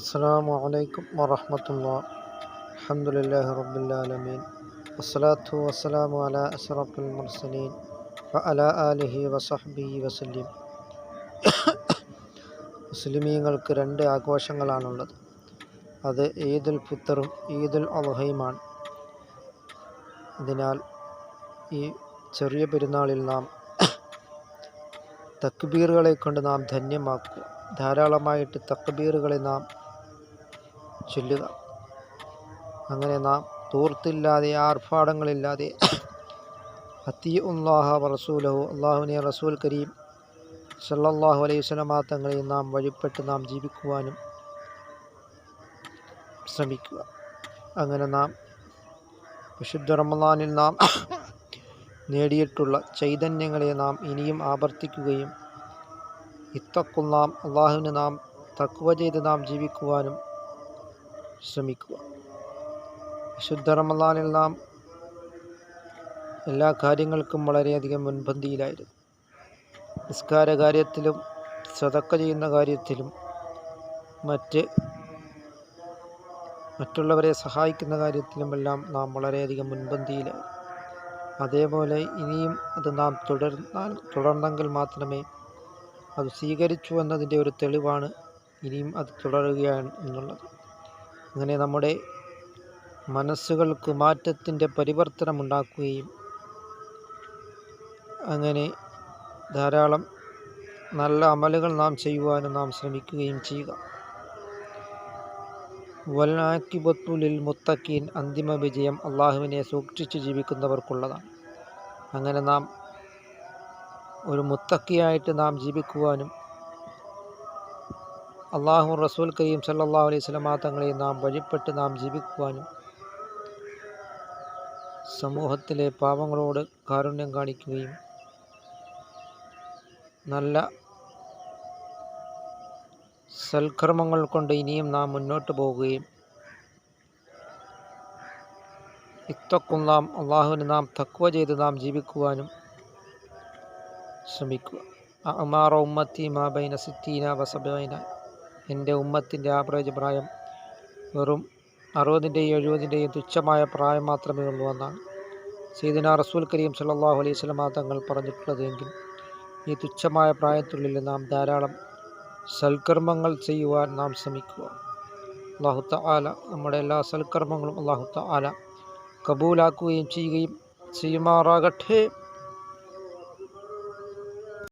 അസ്സാം വലൈക്കും വറഹമത്തുള്ള റബ്ബിൽ ആലമീൻ. വസ്സലാത്തു വസ്സലാമു അല അസ്റഫുൽ മുർസലീൻ അല ആലിഹി വസഹബി വസല്ലിം. മുസ്ലിമീങ്ങൾക്ക് രണ്ട് ആഘോഷങ്ങളാണുള്ളത്. അത് ഈദുൽ ഫിത്തറും ഈദുൽ അലഹയുമാണ് അതിനാൽ ഈ ചെറിയ പെരുന്നാളിൽ നാം തക്ബീറുകളെ കൊണ്ട് നാം ധന്യമാക്കുക. ധാരാളമായിട്ട് തക്ബീറുകളെ നാം ചൊല്ലുക. അങ്ങനെ നാം തൂർത്തില്ലാതെ ആർഭാടങ്ങളില്ലാതെ അത്തി ഉള്ളാഹ റസൂലഹു അള്ളാഹുവിനെ റസൂൽ കരീം സല്ലാഹു അലൈഹി വസല്ലമ തങ്ങളെ നാം വഴിപ്പെട്ട് നാം ജീവിക്കുവാനും ശ്രമിക്കുക. അങ്ങനെ നാം വിശുദ്ധ റമദാനിൽ നാം നേടിയിട്ടുള്ള ചൈതന്യങ്ങളെ നാം ഇനിയും ആവർത്തിക്കുകയും ഇത്തക്കും അള്ളാഹുവിന് നാം തക്കുവ ചെയ്ത് നാം ജീവിക്കുവാനും ശ്രമിക്കുക. വിശുദ്ധ നാം എല്ലാ കാര്യങ്ങൾക്കും വളരെയധികം മുൻപന്തിയിലായിരുന്നു. നിസ്കാര കാര്യത്തിലും സതക്ക ചെയ്യുന്ന കാര്യത്തിലും മറ്റ് മറ്റുള്ളവരെ സഹായിക്കുന്ന കാര്യത്തിലുമെല്ലാം നാം വളരെയധികം മുൻപന്തിയിലായി അതേപോലെ ഇനിയും അത് നാം തുടർന്നാൽ തുടർന്നെങ്കിൽ മാത്രമേ അത് സ്വീകരിച്ചു എന്നതിന്റെ ഒരു തെളിവാണ് ഇനിയും അത് തുടരുകയാണ് എന്നുള്ളത്. അങ്ങനെ നമ്മുടെ മനസ്സുകൾക്ക് മാറ്റത്തിന്റെ പരിവർത്തനമുണ്ടാക്കുകയും അങ്ങനെ ധാരാളം നല്ല അമലുകൾ നാം ചെയ്യുവാനും നാം ശ്രമിക്കുകയും ചെയ്യുക. വൽനാക്കിബത്തുലിൽ മുത്തക്കീൻ അന്തിമ വിജയം അള്ളാഹുവിനെ സൂക്ഷിച്ച് ജീവിക്കുന്നവർക്കുള്ളതാണ്. അങ്ങനെ നാം ഒരു മുത്തക്കിയായിട്ട് നാം ജീവിക്കുവാനും അള്ളാഹു റസൂൽ കരീം സല്ലാ അലൈഹി സ്വലമാ തങ്ങളെ നാം വഴിപ്പെട്ട് നാം ജീവിക്കുവാനും സമൂഹത്തിലെ പാവങ്ങളോട് കാരുണ്യം കാണിക്കുകയും നല്ല സൽക്കർമ്മങ്ങൾ കൊണ്ട് ഇനിയും നാം മുന്നോട്ട് പോവുകയും ഇത്തക്കും നാം അള്ളാഹുവിന് നാം തക്വ ചെയ്ത് നാം ജീവിക്കുവാനും ശ്രമിക്കുക. അമാറ ഉമ്മത്തി മാബൈന സിത്തീന വസബൈന എന്റെ ഉമ്മത്തിന്റെ ആവറേജ് പ്രായം വെറും അറുപതിന്റെയും എഴുപതിന്റെയും തുച്ഛമായ പ്രായം മാത്രമേ ഉള്ളൂ എന്നാണ്. സീദിന റസൂൽ കരീം സല്ലല്ലാഹു അലൈഹി സ്വലമാ തങ്ങൾ പറഞ്ഞിട്ടുള്ളതെങ്കിൽ ഈ തുച്ഛമായ പ്രായത്തിനുള്ളിൽ നാം ധാരാളം സൽക്കർമ്മങ്ങൾ ചെയ്യുവാൻ നാം ശ്രമിക്കുക. അള്ളാഹുത്ത ആല നമ്മുടെ എല്ലാ സൽക്കർമ്മങ്ങളും അള്ളാഹുത്ത ആല കബൂലാക്കുകയും ചെയ്യുകയും ചെയ്യുമാറാകട്ടെ.